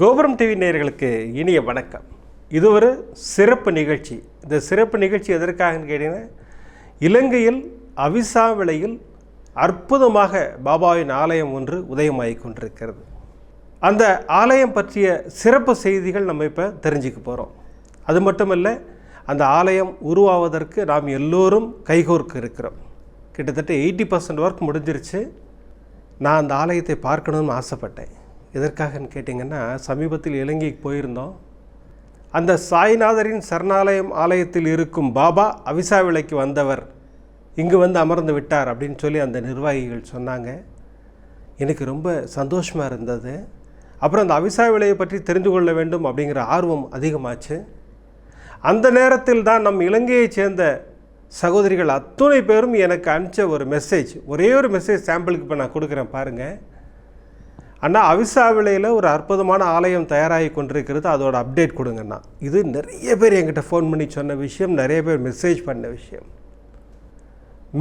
கோபுரம் டிவி நேயர்களுக்கு இனிய வணக்கம். இது ஒரு சிறப்பு நிகழ்ச்சி. இந்த சிறப்பு நிகழ்ச்சி எதற்காகன்னு கேட்டீங்கன்னா இலங்கையில் அவிசா விலையில் அற்புதமாக பாபாவின் ஆலயம் ஒன்று உதயமாகிக் கொண்டிருக்கிறது. அந்த ஆலயம் பற்றிய சிறப்பு செய்திகள் நம்ம இப்போ தெரிஞ்சுக்க போகிறோம் அது மட்டுமல்ல அந்த ஆலயம் உருவாவதற்கு நாம் எல்லோரும் கைகோர்க்க இருக்கிறோம். கிட்டத்தட்ட எயிட்டி பர்சன்ட் ஒர்க் முடிஞ்சிருச்சு. நான் அந்த ஆலயத்தை பார்க்கணும்னு ஆசைப்பட்டேன். எதற்காகன்னு கேட்டிங்கன்னா சமீபத்தில் இலங்கைக்கு போயிருந்தோம். அந்த சாய்நாதரின் சரணாலயம் ஆலயத்தில் இருக்கும் பாபா அவிசாவிளைக்கு வந்தவர் இங்கு வந்து அமர்ந்து விட்டார் அப்படின்னு சொல்லி அந்த நிர்வாகிகள் சொன்னாங்க. எனக்கு ரொம்ப சந்தோஷமாக இருந்தது. அப்புறம் அந்த அவிசா விலையை பற்றி தெரிந்து கொள்ள வேண்டும் அப்படிங்கிற ஆர்வம் அதிகமாச்சு. அந்த நேரத்தில் தான் நம் இலங்கையைச் சேர்ந்த சகோதரிகள் அத்துணை பேரும் எனக்கு அனுப்பிச்ச ஒரு மெசேஜ் ஒரே ஒரு மெசேஜ் சாம்பிளுக்கு இப்போ நான் கொடுக்குறேன் பாருங்கள் அண்ணா அவிசாவிலையில் ஒரு அற்புதமான ஆலயம் தயாராகி கொண்டிருக்கிறது. அதோட அப்டேட் கொடுங்கண்ணா. இது நிறைய பேர் என்கிட்ட ஃபோன் பண்ணி சொன்ன விஷயம் நிறைய பேர் மெசேஜ் பண்ண விஷயம்.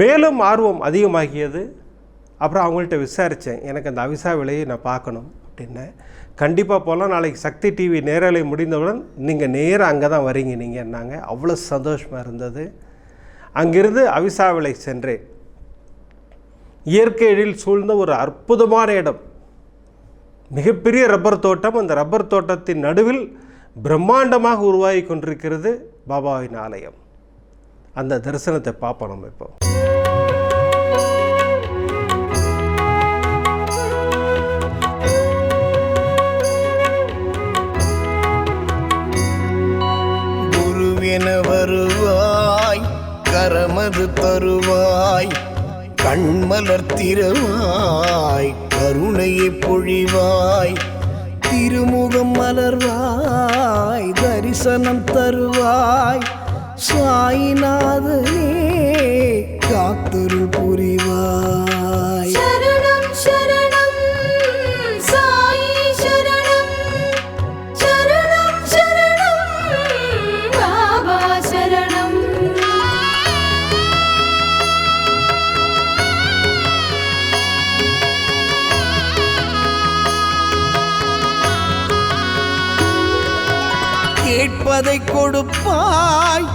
மேலும் ஆர்வம் அதிகமாகியது. அப்புறம் அவங்கள்ட்ட விசாரித்தேன் எனக்கு அந்த அவிசா விலையை நான் பார்க்கணும் அப்படின்னேன் கண்டிப்பாக போகலாம் நாளைக்கு சக்தி டிவி நேரலை முடிந்தவுடன் நீங்கள் நேராக அங்கே தான் வரீங்க நீங்கன்னாங்க அவ்வளோ சந்தோஷமாக இருந்தது. அங்கிருந்து அவிசா விலை சென்றேன். இயற்கை எழில் சூழ்ந்த ஒரு அற்புதமான இடம். மிகப்பெரிய ரப்பர் தோட்டம். அந்த ரப்பர் தோட்டத்தின் நடுவில் பிரம்மாண்டமாக உருவாகி கொண்டிருக்கிறது பாபாவின் ஆலயம். அந்த தரிசனத்தை பார்ப்போம் நம்ம இப்போ. குருவென வருவாய் கரமது தருவாய் கண்மலர் திறவாய் கருணையை பொழிவாய் திருமுகம் மலர்வாய் தரிசனம் தருவாய். சாயிநாதனே காத்தருள் புரிவாய். கேட்பதை கொடுப்பாய்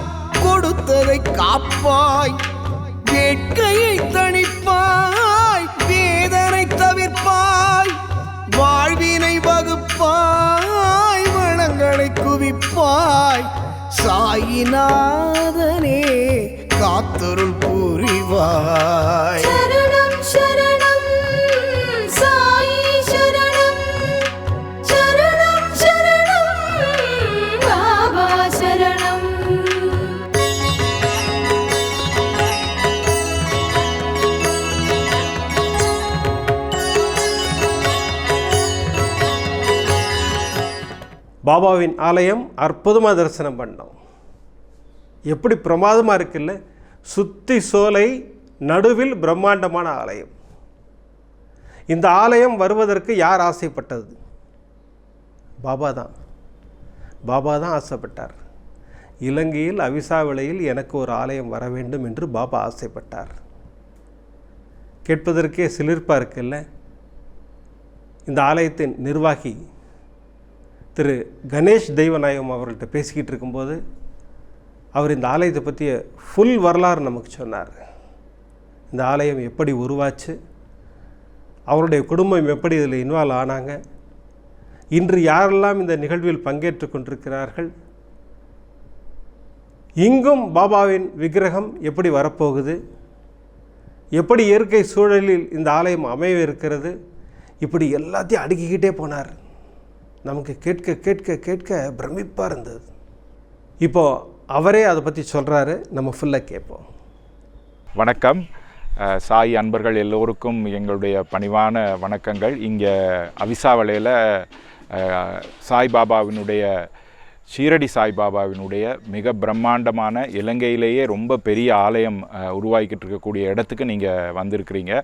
கொடுத்ததை காப்பாய். வேட்கையை தணிப்பாய் வேதனை தவிர்ப்பாய். வாழ்வினை வகுப்பாய் வளங்களை குவிப்பாய். சாயிநாதனே காத்தொருள் புரிவாய். பாபாவின் ஆலயம் அற்புதமாக தரிசனம் பண்ணோம். எப்படி பிரமாதமாக இருக்குல்ல? சுத்தி சோலை நடுவில் பிரம்மாண்டமான ஆலயம். இந்த ஆலயம் வருவதற்கு யார் ஆசைப்பட்டது? பாபா தான். பாபா தான் ஆசைப்பட்டார். இலங்கையில் அவிசாவிலையில் எனக்கு ஒரு ஆலயம் வர வேண்டும் என்று பாபா ஆசைப்பட்டார். கேட்பதற்கே சிலிர்ப்பாக இருக்குல்ல? இந்த ஆலயத்தின் நிர்வாகி திரு கணேஷ் தெய்வநாயகம் அவர்கள்ட்ட பேசிக்கிட்டு இருக்கும்போது அவர் இந்த ஆலயத்தை பற்றிய ஃபுல் வரலாறு நமக்கு சொன்னார். இந்த ஆலயம் எப்படி உருவாச்சு அவருடைய குடும்பம் எப்படி இதில் இன்வால்வ் ஆனாங்க இன்று யாரெல்லாம் இந்த நிகழ்வில் பங்கேற்று கொண்டிருக்கிறார்கள் இங்கும் பாபாவின் விக்கிரகம் எப்படி வரப்போகுது எப்படி இயற்கை சூழலில் இந்த ஆலயம் அமைய இருக்கிறது இப்படி எல்லாத்தையும் அடுக்கிக்கிட்டே போனார். நமக்கு கேட்க கேட்க கேட்க பிரமிப்பாக இருந்தது. இப்போது அவரே அதை பற்றி சொல்கிறாரு நம்ம ஃபுல்லாக கேட்போம். வணக்கம். சாய் அன்பர்கள் எல்லோருக்கும் எங்களுடைய பணிவான வணக்கங்கள். இங்கே அவிசாவளையில் சாய்பாபாவினுடைய ஷீரடி சாய்பாபாவினுடைய மிக பிரம்மாண்டமான இலங்கையிலேயே ரொம்ப பெரிய ஆலயம் உருவாக்கிட்டு இருக்கக்கூடிய இடத்துக்கு நீங்கள் வந்திருக்கிறீங்க.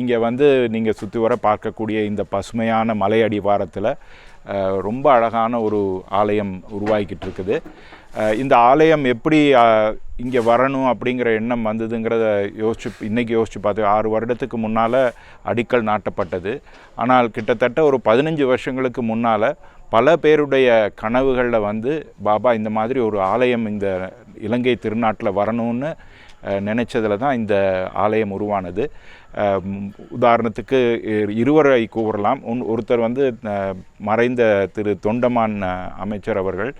இங்கே வந்து நீங்கள் சுற்றி வர பார்க்கக்கூடிய இந்த பசுமையான மலை அடிவாரத்தில் ரொம்ப அழகான ஒரு ஆலயம் உருவாக்கிட்டு இருக்குது. இந்த ஆலயம் எப்படி இங்கே வரணும் அப்படிங்கிற எண்ணம் வந்ததுங்கிறத யோசிச்சு இன்றைக்கி யோசிச்சு பார்த்து ஆறு வருடத்துக்கு முன்னால் அடிக்கல் நாட்டப்பட்டது. ஆனால் கிட்டத்தட்ட ஒரு பதினஞ்சு வருஷங்களுக்கு முன்னால் பல பேருடைய கனவுகளில் வந்து பாபா இந்த மாதிரி ஒரு ஆலயம் இந்த இலங்கை திருநாட்டில் வரணும்னு நினச்சதில் தான் இந்த ஆலயம் உருவானது. உதாரணத்துக்கு இரு- இருவரை கூறலாம். ஒன் ஒருத்தர் வந்து மறைந்த திரு தொண்டமான் அமைச்சர் அவர்கள்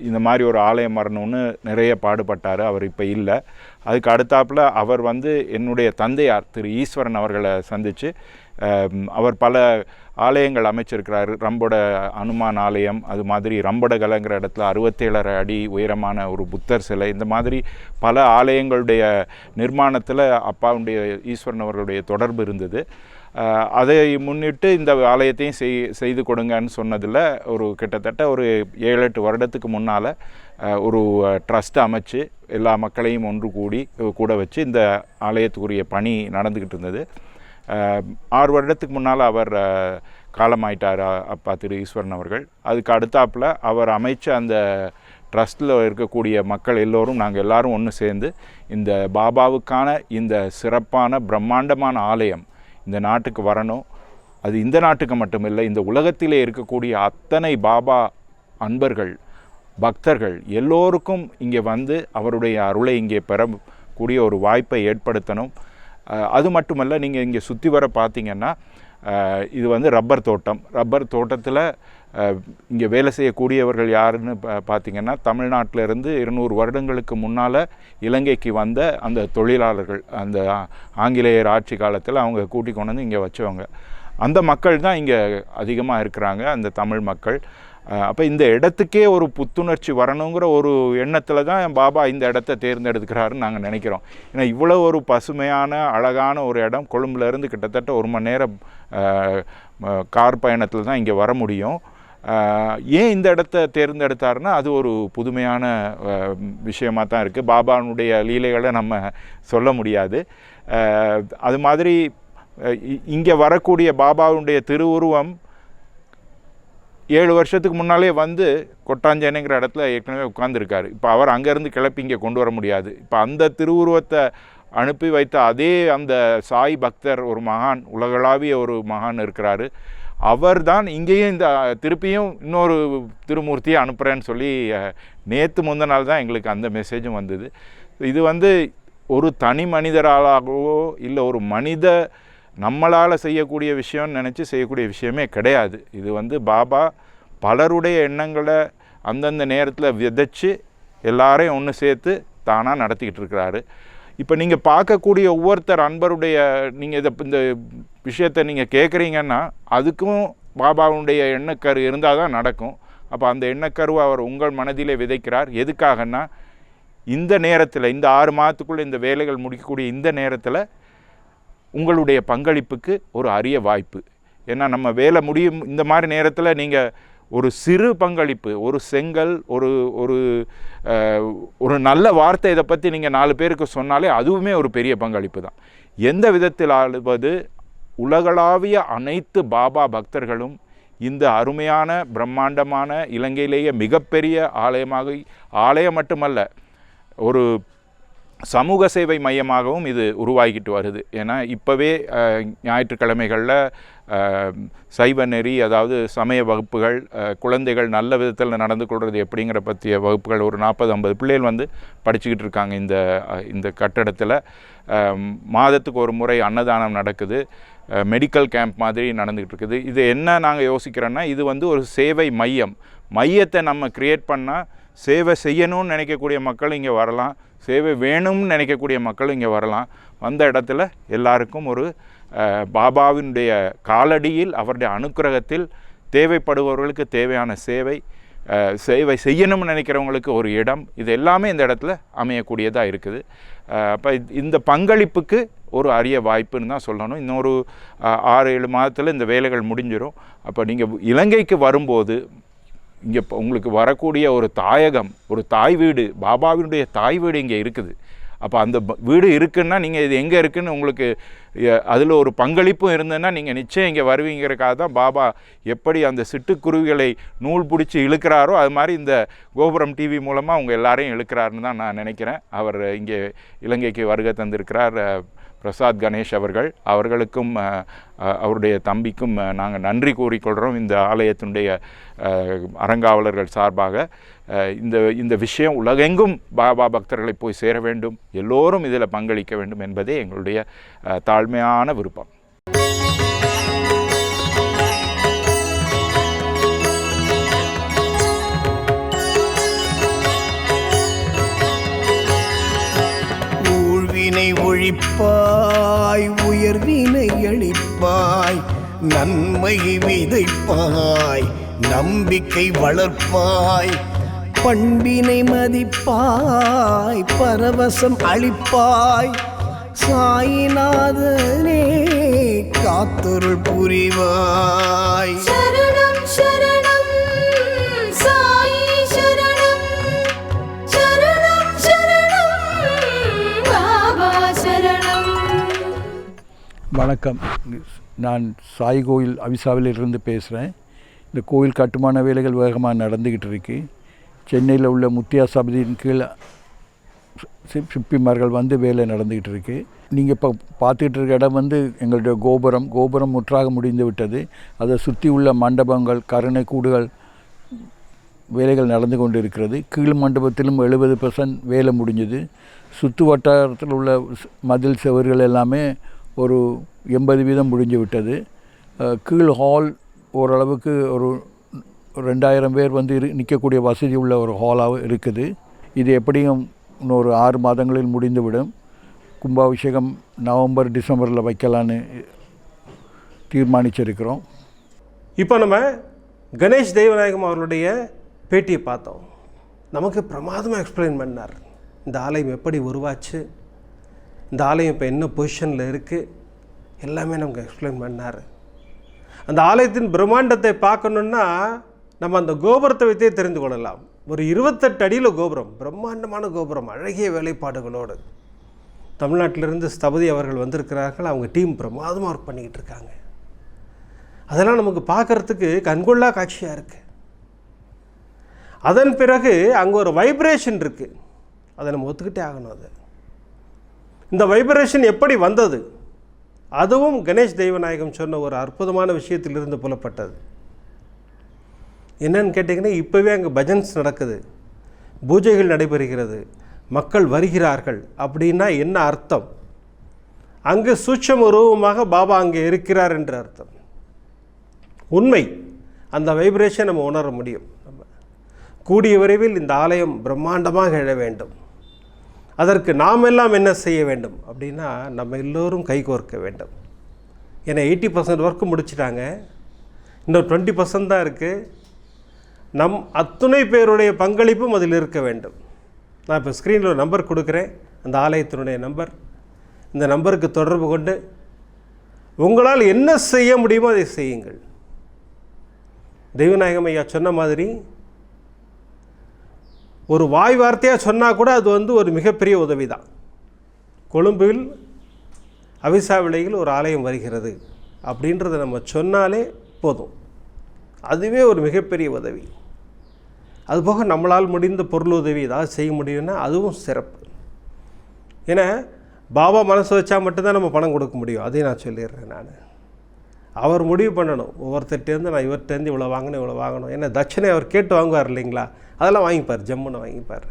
இந்த மாதிரி ஒரு ஆலயம் வரணும்னு நிறைய பாடுபட்டார். அவர் இப்போ இல்லை. அதுக்கு அடுத்தாப்புல அவர் வந்து என்னுடைய தந்தையார் திரு ஈஸ்வரன் அவர்களை சந்தித்து அவர் பல ஆலயங்கள் அமைச்சிருக்கிறாரு. ரம்பட அனுமான் ஆலயம் அது மாதிரி ரம்படகலைங்கிற இடத்துல அறுபத்தேழரை அடி உயரமான ஒரு புத்தர் சிலை இந்த மாதிரி பல ஆலயங்களுடைய நிர்மாணத்தில் அப்பாவுடைய ஈஸ்வரன் அவர்களுடைய தொடர்பு இருந்தது. அதை முன்னிட்டு இந்த ஆலயத்தையும் செய் செய்து கொடுங்கன்னு சொன்னதில் ஒரு கிட்டத்தட்ட ஒரு ஏழு எட்டு வருடத்துக்கு முன்னால் ஒரு ட்ரஸ்ட் அமைச்சு எல்லா மக்களையும் ஒன்று கூடி கூட வச்சு இந்த ஆலயத்துக்குரிய பணி நடந்துக்கிட்டு இருந்தது. ஆறு வருடத்துக்கு முன்னால் அவர் காலமாயிட்டார் அப்பா திரு ஈஸ்வரன் அவர்கள். அதுக்கு அடுத்தாப்புல அவர் அமைச்ச அந்த ட்ரஸ்ட்டில் இருக்கக்கூடிய மக்கள் எல்லோரும் நாங்கள் எல்லாரும் ஒன்று சேர்ந்து இந்த பாபாவுக்கான இந்த சிறப்பான பிரம்மாண்டமான ஆலயம் இந்த நாட்டுக்கு வரணும். அது இந்த நாட்டுக்கு மட்டுமில்லை இந்த உலகத்திலே இருக்கக்கூடிய அத்தனை பாபா அன்பர்கள் பக்தர்கள் எல்லோருக்கும் இங்கே வந்து அவருடைய அருளை இங்கே பெறக்கூடிய ஒரு வாய்ப்பை ஏற்படுத்தணும். அது மட்டுமல்ல நீங்கள் இங்கே சுற்றி வர பார்த்தீங்கன்னா இது வந்து ரப்பர் தோட்டம். ரப்பர் தோட்டத்தில் இங்கே வேலை செய்யக்கூடியவர்கள் யாருன்னு பா பார்த்தீங்கன்னா தமிழ்நாட்டிலிருந்து இருநூறு வருடங்களுக்கு முன்னால் இலங்கைக்கு வந்த அந்த தொழிலாளர்கள் அந்த ஆங்கிலேயர் ஆட்சி காலத்தில் அவங்க கூட்டி கொண்டு வந்து இங்கே வச்சவங்க. அந்த மக்கள் தான் இங்கே அதிகமாக இருக்கிறாங்க அந்த தமிழ் மக்கள். அப்போ இந்த இடத்துக்கே ஒரு புத்துணர்ச்சி வரணுங்கிற ஒரு எண்ணத்தில் தான் பாபா இந்த இடத்த தேர்ந்தெடுக்கிறாருன்னு நாங்கள் நினைக்கிறோம். ஏன்னா இவ்வளோ ஒரு பசுமையான அழகான ஒரு இடம். கொழும்புலேருந்து கிட்டத்தட்ட ஒரு மணி நேரம் கார் பயணத்தில் தான் இங்கே வர முடியும். ஏன் இந்த இடத்த தேர்ந்தெடுத்தாருன்னா அது ஒரு புதுமையான விஷயமாக தான் இருக்குது பாபானுடைய லீலைகளை நம்ம சொல்ல முடியாது. அது மாதிரி இங்கே வரக்கூடிய பாபாவுடைய திருவுருவம் ஏழு வருஷத்துக்கு முன்னாலே வந்து கொட்டாஞ்சேனைங்கிற இடத்துல ஏற்கனவே உட்காந்துருக்காரு இப்போ அவர் அங்கேருந்து கிளப்பி இங்கே கொண்டு வர முடியாது. இப்போ அந்த திருவுருவத்தை அனுப்பி வைத்த அதே அந்த சாய் பக்தர் ஒரு மகான் உலகளாவிய ஒரு மகான் இருக்கிறாரு. அவர் தான் இங்கேயும் இந்த திருப்பியும் இன்னொரு திருமூர்த்தியை அனுப்புகிறேன்னு சொல்லி நேற்று முந்தின நாள் தான் எங்களுக்கு அந்த மெசேஜும் வந்தது. இது வந்து ஒரு தனி மனிதராலாகவோ இல்லை ஒரு மனித நம்மளால் செய்யக்கூடிய விஷயம்னு நினச்சி செய்யக்கூடிய விஷயமே கிடையாது. இது வந்து பாபா பலருடைய எண்ணங்களை அந்தந்த நேரத்தில் விதைச்சு எல்லாரையும் ஒன்று சேர்த்து தானாக நடத்திக்கிட்டு இருக்கிறாரு. இப்போ நீங்கள் பார்க்கக்கூடிய ஒவ்வொருத்தர் அன்பருடைய நீங்கள் இதை இந்த விஷயத்தை நீங்கள் கேட்குறீங்கன்னா அதுக்கும் பாபாவுடைய எண்ணக்கரு இருந்தால் தான் நடக்கும். அப்போ அந்த எண்ணக்கருவை அவர் உங்கள் மனதிலே விதைக்கிறார். எதுக்காகன்னா இந்த நேரத்தில் இந்த ஆறு மாதத்துக்குள்ளே இந்த வேலைகள் முடிக்கக்கூடிய இந்த நேரத்தில் உங்களுடைய பங்களிப்புக்கு ஒரு அரிய வாய்ப்பு. ஏன்னா நம்ம வேலை முடியும் இந்த மாதிரி நேரத்தில் நீங்கள் ஒரு சிறு பங்களிப்பு ஒரு செங்கல் ஒரு ஒரு ஒரு நல்ல வார்த்தை இதை பற்றி நீங்கள் நாலு பேருக்கு சொன்னாலே அதுவுமே ஒரு பெரிய பங்களிப்பு தான். எந்த விதத்தில் ஆளுவது உலகளாவிய அனைத்து பாபா பக்தர்களும் இந்த அருமையான பிரம்மாண்டமான இலங்கையிலேயே மிகப்பெரிய ஆலயமாக ஆலயம் மட்டுமல்ல ஒரு சமூக சேவை மையமாகவும் இது உருவாகிட்டு வருது. ஏன்னா இப்போவே ஞாயிற்றுக்கிழமைகளில் சைவ நெறி அதாவது சமய வகுப்புகள் குழந்தைகள் நல்ல விதத்தில் நடந்து கொள்வது எப்படிங்கிற பற்றிய வகுப்புகள் ஒரு நாற்பது ஐம்பது பிள்ளைகள் வந்து படிச்சுக்கிட்டு இருக்காங்க இந்த இந்த கட்டடத்தில். மாதத்துக்கு ஒரு முறை அன்னதானம் நடக்குது. மெடிக்கல் கேம்ப் மாதிரி நடந்துக்கிட்டு இருக்குது. இது என்ன நாங்கள் யோசிக்கிறோன்னா இது வந்து ஒரு சேவை மையம். மையத்தை நம்ம க்ரியேட் பண்ணால் சேவை செய்யணும்னு நினைக்கக்கூடிய மக்கள் இங்கே வரலாம். சேவை வேணும்னு நினைக்கக்கூடிய மக்கள் இங்கே வரலாம். வந்த இடத்துல எல்லாருக்கும் ஒரு பாபாவினுடைய காலடியில் அவருடைய அனுக்கிரகத்தில் தேவைப்படுபவர்களுக்கு தேவையான சேவை சேவை செய்யணும்னு நினைக்கிறவங்களுக்கு ஒரு இடம். இது எல்லாமே இந்த இடத்துல அமையக்கூடியதாக இருக்குது. அப்போ இந்த பங்களிப்புக்கு ஒரு அரிய வாய்ப்புன்னு தான் சொல்லணும். இன்னொரு ஆறு ஏழு மாதத்தில் இந்த வேலைகள் முடிஞ்சிடும் அப்போ நீங்கள் இலங்கைக்கு வரும்போது இங்கே உங்களுக்கு வரக்கூடிய ஒரு தாயகம் ஒரு தாய் வீடு பாபாவினுடைய தாய் வீடு இங்கே இருக்குது. அப்போ அந்த வீடு இருக்குன்னா நீங்கள் இது எங்கே இருக்குன்னு உங்களுக்கு அதில் ஒரு பங்களிப்பும் இருந்ததுன்னா நீங்கள் நிச்சயம் இங்கே வருவீங்கிறக்காக தான் பாபா எப்படி அந்த சிட்டுக்குருவிகளை நூல் பிடிச்சி இழுக்கிறாரோ அது மாதிரி இந்த கோபுரம் டிவி மூலமாக அவங்க எல்லாரையும் இழுக்கிறாருன்னு தான் நான் நினைக்கிறேன். அவர் இங்கே இலங்கைக்கு வருகை தந்திருக்கிறார் பிரசாத் கணேஷ் அவர்கள் அவர்களுக்கும் அவருடைய தம்பிக்கும் நாங்கள் நன்றி கூறிக்கொள்கிறோம் இந்த ஆலயத்தினுடைய அறங்காவலர்கள் சார்பாக இந்த இந்த விஷயம் உலகெங்கும் பாபா பக்தர்களை போய் சேர வேண்டும். எல்லோரும் இதில் பங்களிக்க வேண்டும் என்பதே எங்களுடைய தாழ்மையான விருப்பம். ஊழ்வினை ஒழிப்பாய் உயர்வினை அளிப்பாய் நன்மை விதைப்பாய் நம்பிக்கை வளர்ப்பாய் பண்பினை மதிப்பாய் பரவசம் அளிப்பாய் சாயிநாதனே காத்தொருள் புரிவாய். சரணம் சரணம். வணக்கம். நான் சாய் கோயில் அவிசாவில் இருந்து பேசுகிறேன் இந்த கோயில் கட்டுமான வேலைகள் வேகமாக நடந்துக்கிட்டு இருக்கு. சென்னையில் உள்ள முத்தியா சபதியின் கீழே சிப்பிமார்கள் வந்து வேலை நடந்துக்கிட்டு இருக்கு. நீங்கள் இப்போ பார்த்துக்கிட்டு இருக்க இடம் வந்து எங்களுடைய கோபுரம். கோபுரம் முற்றாக முடிந்து விட்டது. அதை சுற்றி உள்ள மண்டபங்கள் கருணை கூடுகள் வேலைகள் நடந்து கொண்டு இருக்கிறது கீழ் மண்டபத்திலும் எழுபது பர்சன்ட் வேலை முடிஞ்சது. சுற்று வட்டாரத்தில் உள்ள மதில் செவர்கள் எல்லாமே ஒரு எண்பது வீதம் முடிஞ்சு விட்டது. கீழ் ஹால் ஓரளவுக்கு ஒரு ரெண்டாயிரம் பேர் வந்து இரு நிற்கக்கூடிய வசதி உள்ள ஒரு ஹாலாக இருக்குது. இது எப்படியும் இன்னொரு ஆறு மாதங்களில் முடிந்துவிடும். கும்பாபிஷேகம் நவம்பர் டிசம்பரில் வைக்கலான்னு தீர்மானிச்சிருக்கிறோம். இப்போ நம்ம கணேஷ் தெய்வநாயகம் அவர்களுடைய பேட்டியை பார்த்தோம். நமக்கு பிரமாதமாக எக்ஸ்பிளைன் பண்ணார். இந்த ஆலயம் எப்படி உருவாச்சு? இந்த ஆலயம் இப்போ என்ன பொசிஷனில் இருக்குது எல்லாமே நமக்கு எக்ஸ்பிளைன் பண்ணார். அந்த ஆலயத்தின் பிரம்மாண்டத்தை பார்க்கணுன்னா நம்ம அந்த கோபுரத்தை வைத்தே தெரிந்து கொள்ளலாம். ஒரு இருபத்தெட்டு அடியில் கோபுரம் பிரம்மாண்டமான கோபுரம் அழகிய வேலைப்பாடுகளோடு. தமிழ்நாட்டிலிருந்து ஸ்தபதி அவர்கள் வந்திருக்கிறார்கள். அவங்க டீம் பிரமாதமாக ஒர்க் பண்ணிக்கிட்டு இருக்காங்க. அதெல்லாம் நமக்கு பார்க்கறதுக்கு கண்கொள்ளா காட்சியாக இருக்குது அதன் பிறகு அங்கே ஒரு வைப்ரேஷன் இருக்குது அதை நம்ம ஒத்துக்கிட்டே ஆகணும் அது. இந்த வைப்ரேஷன் எப்படி வந்தது? அதுவும் கணேஷ் தெய்வநாயகம் சொன்ன ஒரு அற்புதமான விஷயத்திலிருந்து புலப்பட்டது. என்னன்னு கேட்டிங்கன்னா இப்போவே அங்கே பஜன்ஸ் நடக்குது. பூஜைகள் நடைபெறுகிறது. மக்கள் வருகிறார்கள் அப்படின்னா என்ன அர்த்தம்? அங்கு சூட்சம உருவமாக பாபா அங்கே இருக்கிறார் என்ற அர்த்தம். உண்மை. அந்த வைப்ரேஷன் நம்ம உணர முடியும். நம்ம கூடிய விரைவில் இந்த ஆலயம் பிரம்மாண்டமாக எழ வேண்டும். அதற்கு நாம் எல்லாம் என்ன செய்ய வேண்டும் அப்படின்னா நம்ம எல்லோரும் கைகோர்க்க வேண்டும். ஏன்னா எயிட்டி பர்சன்ட் ஒர்க்கு முடிச்சிட்டாங்க. இன்னும் டுவெண்ட்டி பர்சன்ட் தான் இருக்குது நம் அத்துணை பேருடைய பங்களிப்பும் அதில் இருக்க வேண்டும். நான் இப்போ ஸ்க்ரீனில் ஒரு நம்பர் கொடுக்குறேன். அந்த ஆலயத்தினுடைய நம்பர் இந்த நம்பருக்கு தொடர்பு கொண்டு உங்களால் என்ன செய்ய முடியுமோ அதை செய்யுங்கள். தெய்வநாயகம் ஐயா சொன்ன மாதிரி ஒரு வாய் வார்த்தையாக சொன்னால் கூட அது வந்து ஒரு மிகப்பெரிய உதவி தான் கொழும்பில் அவிசா விலையில் ஒரு ஆலயம் வருகிறது அப்படின்றத நம்ம சொன்னாலே போதும். அதுவே ஒரு மிகப்பெரிய உதவி. அதுபோக நம்மளால் முடிந்த பொருள் உதவி ஏதாவது செய்ய முடியும்னா அதுவும் சிறப்பு. ஏன்னா பாபா மனசு வச்சா மட்டும்தான் நம்ம பணம் கொடுக்க முடியும். அதையும் நான் சொல்லிடுறேன் நான். அவர் முடிவு பண்ணணும். ஒவ்வொருத்தர்ட்டேருந்து நான் இவர்கிட்டேருந்து இவ்வளோ வாங்கணும் இவ்வளோ வாங்கணும் ஏன்னா தட்சணை அவர் கேட்டு வாங்குவார் இல்லைங்களா? அதெல்லாம் வாங்கிப்பார் ஜம்முன்னு வாங்கிப்பார்.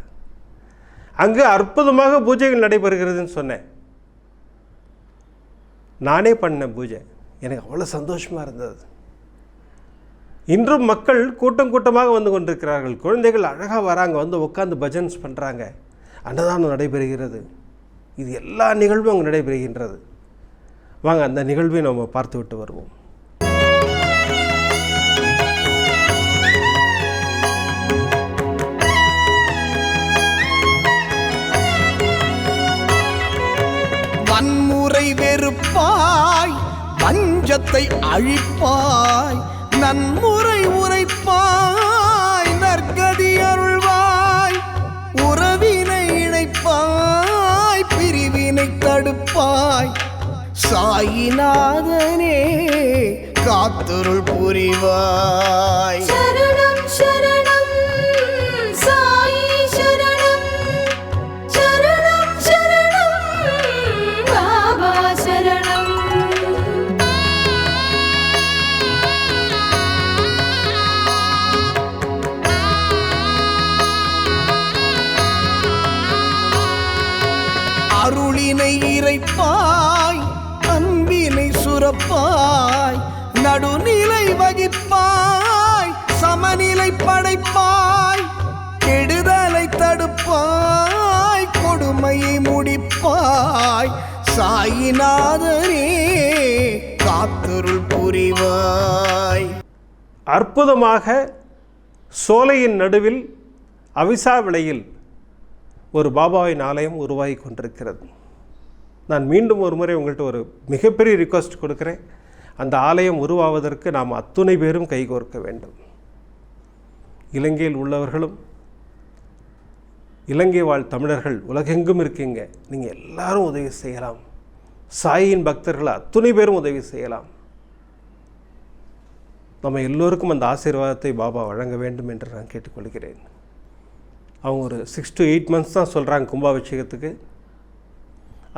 அங்கே அற்புதமாக பூஜைகள் நடைபெறுகிறதுன்னு சொன்னேன். நானே பண்ணேன் பூஜை. எனக்கு அவ்வளோ சந்தோஷமாக இருந்தது. இன்றும் மக்கள் கூட்டம் கூட்டமாக வந்து கொண்டிருக்கிறார்கள். குழந்தைகள் அழகாக வராங்க வந்து உட்காந்து பஜன்ஸ் பண்ணுறாங்க அன்னதானம் நடைபெறுகிறது. இது எல்லா நிகழ்வும் அங்கே நடைபெறுகின்றது. வாங்க அந்த நிகழ்வை நம்ம பார்த்து விட்டு வருவோம். வெறுப்பை வெறுப்பாய் பஞ்சத்தை அழிப்பாய் நன்முறை உரைப்பாய் நற்கதி அருள்வாய் உறவினை இணைப்பாய் பிரிவினை தடுப்பாய். சாயிநாதனே காத்துருள் புரிவாய். சாயிநாதரே காத்தருள் புரிவாய். அற்புதமாக சோலையின் நடுவில் அவிசா விலையில் ஒரு பாபாவின் ஆலயம் உருவாகி கொண்டிருக்கிறது. நான் மீண்டும் ஒரு முறை உங்கள்கிட்ட ஒரு மிகப்பெரிய ரிக்வஸ்ட் கொடுக்குறேன். அந்த ஆலயம் உருவாவதற்கு நாம் அத்துணை பேரும் கைகோர்க்க வேண்டும். இலங்கையில் உள்ளவர்களும் இலங்கை வாழ் தமிழர்கள் உலகெங்கும் இருக்கீங்க. நீங்கள் எல்லாரும் உதவி செய்யலாம். சாயின் பக்தர்கள் அத்துணை பேரும் உதவி செய்யலாம். நம்ம எல்லோருக்கும் அந்த ஆசீர்வாதத்தை பாபா வழங்க வேண்டும் என்று நான் கேட்டுக்கொள்கிறேன். அவங்க ஒரு சிக்ஸ் டு எயிட் மந்த்ஸ் தான் சொல்கிறாங்க கும்பாபிஷேகத்துக்கு.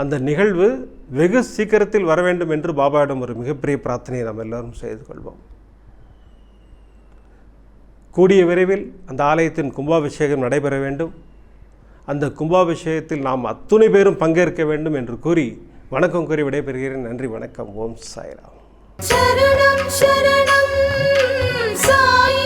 அந்த நிகழ்வு வெகு சீக்கிரத்தில் வர வேண்டும் என்று பாபாவிடம் ஒரு மிகப்பெரிய பிரார்த்தனையை நாம் எல்லோரும் செய்து கொள்வோம். கூடிய விரைவில் அந்த ஆலயத்தின் கும்பாபிஷேகம் நடைபெற வேண்டும். அந்த கும்பாபிஷேகத்தில் நாம் அத்துணை பேரும் பங்கேற்க வேண்டும் என்று கூறி வணக்கம் கூறி விடைபெறுகிறேன். நன்றி வணக்கம். ஓம் சாய்ராம். சரணம் சரணம். சாய்.